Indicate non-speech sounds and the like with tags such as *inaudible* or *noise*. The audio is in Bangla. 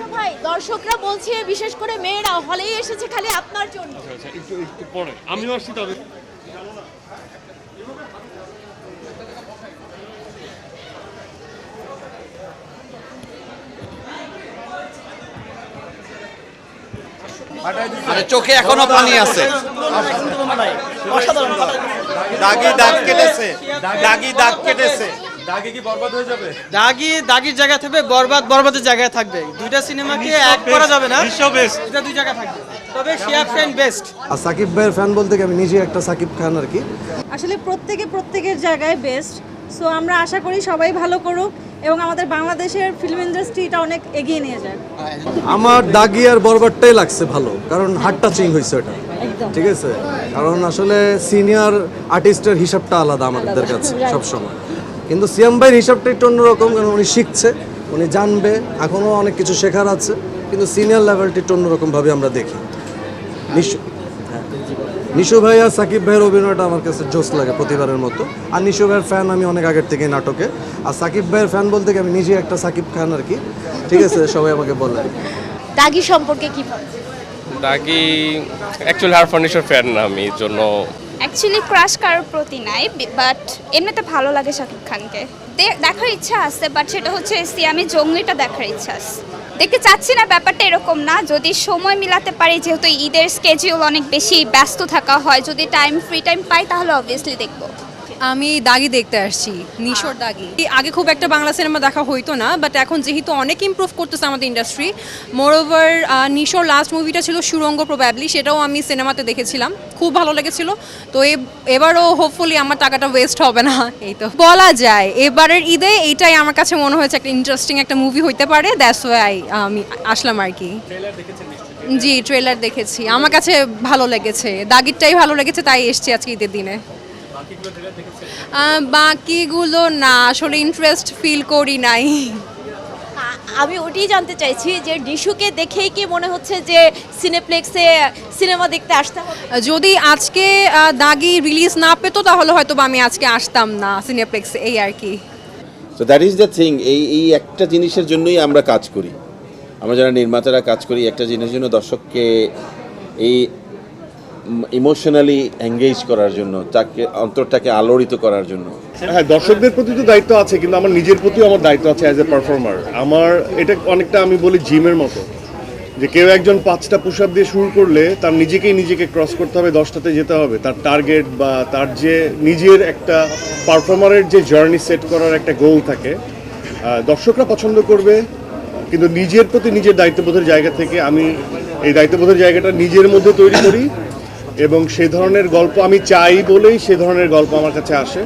আচ্ছা ভাই দর্শকরা বলছে বিশেষ করে মেয়েরা হলেই এসেছে খালি আপনার জন্য। আচ্ছা একটু একটু পরে। আমিও আসছি তবে। মানে চোখে এখনও পানি আছে। দাগি দাগ কেটেছে। দাগি দাগ কেটেছে। দাগে কি বরবাদ হয়ে যাবে? দাগি দাগির জায়গা থাকবে বরবাদ বরবাদের জায়গায় থাকবে। দুইটা সিনেমাকে এক করা যাবে না। বিশ্ব বেস্ট এটা দুই জায়গায় থাকবে। তবে শিয়া বেস্ট আর সাকিব ভাইয়ের ফ্যান বলতে কি আমি নিজে একটা সাকিব খান আর কি? আসলে প্রত্যেকে প্রত্যেকের জায়গায় বেস্ট সো আমরা আশা করি সবাই ভালো করুক এবং আমাদের বাংলাদেশের ফিল্ম ইন্ডাস্ট্রিটা অনেক এগিয়ে নিয়ে যাক। আমার দাগি আর বরবারটাই লাগছে ভালো কারণ হার্ট টাচিং হয়েছে এটা ঠিক আছে? কারণ আসলে সিনিয়র আর্টিস্টের হিসাবটা আলাদা আমাদের কাছে সব সময় কিন্তু সিয়াম ভাইয়ের হিসাবটা একটু অন্যরকম কারণ উনি শিখছে উনি জানবে এখনও অনেক কিছু শেখার আছে কিন্তু সিনিয়র লেভেলটি একটু অন্যরকমভাবে আমরা দেখি নিশু হ্যাঁ। নিশু ভাই আর সাকিব ভাইয়ের অভিনয়টা আমার কাছে জোস লাগে প্রতিবারের মতো আর নিশু ভাইয়ের ফ্যান আমি অনেক আগের থেকে নাটকে আর সাকিব ভাইয়ের ফ্যান বলতে কি আমি নিজে একটা সাকিব খান আর কি ঠিক আছে *laughs* সবাই আমাকে বলে দাগি সম্পর্কে কি? দাগি অ্যাকচুয়ালি হার ফার্নিচার ফ্যান না আমি এর জন্য অ্যাকচুয়ালি ক্রাশ কারোর প্রতি নাই বাট এমনিতে ভালো লাগে শাকিব খানকে। দেখার ইচ্ছা আছে বাট সেটা হচ্ছে সিয়ামি জঙ্গলিটা দেখার ইচ্ছা আছে। দেখতে চাচ্ছি না ব্যাপারটা এরকম না, যদি সময় মিলাতে পারি, যেহেতু ঈদের স্কেজিউল অনেক বেশি ব্যস্ত থাকা হয়, যদি টাইম ফ্রি টাইম পাই, তাহলে অবভিয়াসলি দেখব। আমি দাগি দেখতে আসছি নিশোর দাগি। আগে খুব একটা বাংলা সিনেমা দেখা হইতো না বাট এখন যেহেতু অনেক ইমপ্রুভ করতেছে আমাদের ইন্ডাস্ট্রি মোর ওভার নিশোর লাস্ট মুভিটা ছিল সুরঙ্গ প্রবাবলি সেটাও আমি সিনেমাতে দেখেছিলাম খুব ভালো লেগেছিল। তো এবারও হোপফুলি আমার টাকাটা ওয়েস্ট হবে না *laughs* এই তো। বলা যায় এবারের ঈদে এইটাই আমার কাছে মনে হয়েছে একটা ইন্টারেস্টিং একটা মুভি হইতে পারে দ্যাটস ওয়াই আমি আসলাম আর কি। জি ট্রেলার দেখেছি। আমার কাছে ভালো লেগেছে দাগিরটাই ভালো লেগেছে তাই এসছি আজকে ঈদের দিনে। বাকিগুলো না আসলে ইন্টারেস্ট ফিল করি নাই। আমি ওটাই জানতে চাইছি যে ডিশুকে দেখেই কি মনে হচ্ছে যে সিনেপ্লেক্সে সিনেমা দেখতে আসতাম যদি আজকে দাগি রিলিজ না পেতো তাহলে হয়তো বা আমি আজকে আসতাম না সিনেপ্লেক্সে এই আর কি। তো দ্যাট ইজ দ্য থিং এই এই একটা জিনিসের জন্যই আমরা কাজ করি। আমরা যারা নির্মাতারা কাজ করি একটা জিনিসের জন্য দর্শককে এই ইমোশনালি এঙ্গেজ করার জন্য, তাকে, অন্তরটাকে আলোড়িত করার জন্য। হ্যাঁ দর্শকদের প্রতি তো দায়িত্ব আছে, কিন্তু আমার নিজের প্রতিও আমার দায়িত্ব আছে অ্যাজ এ পারফর্মার আমার, এটা অনেকটা আমি বলি জিমের মতো, যে কেউ একজন পাঁচটা পুশ দিয়ে শুরু করলে তার নিজেকেই নিজেকে ক্রস করতে হবে, দশটাতে যেতে হবে। তার টার্গেট বা তার যে নিজের একটা পারফর্মারের যে জার্নি সেট করার একটা গোল থাকে দর্শকরা পছন্দ করবে, কিন্তু নিজের প্রতি নিজের দায়িত্ববোধের জায়গা থেকে আমি এই দায়িত্ববোধের জায়গাটা নিজের মধ্যে তৈরি করি এবং সে ধরনের গল্প আমি চাই বলেই সে ধরনের গল্প আমার কাছে আসে।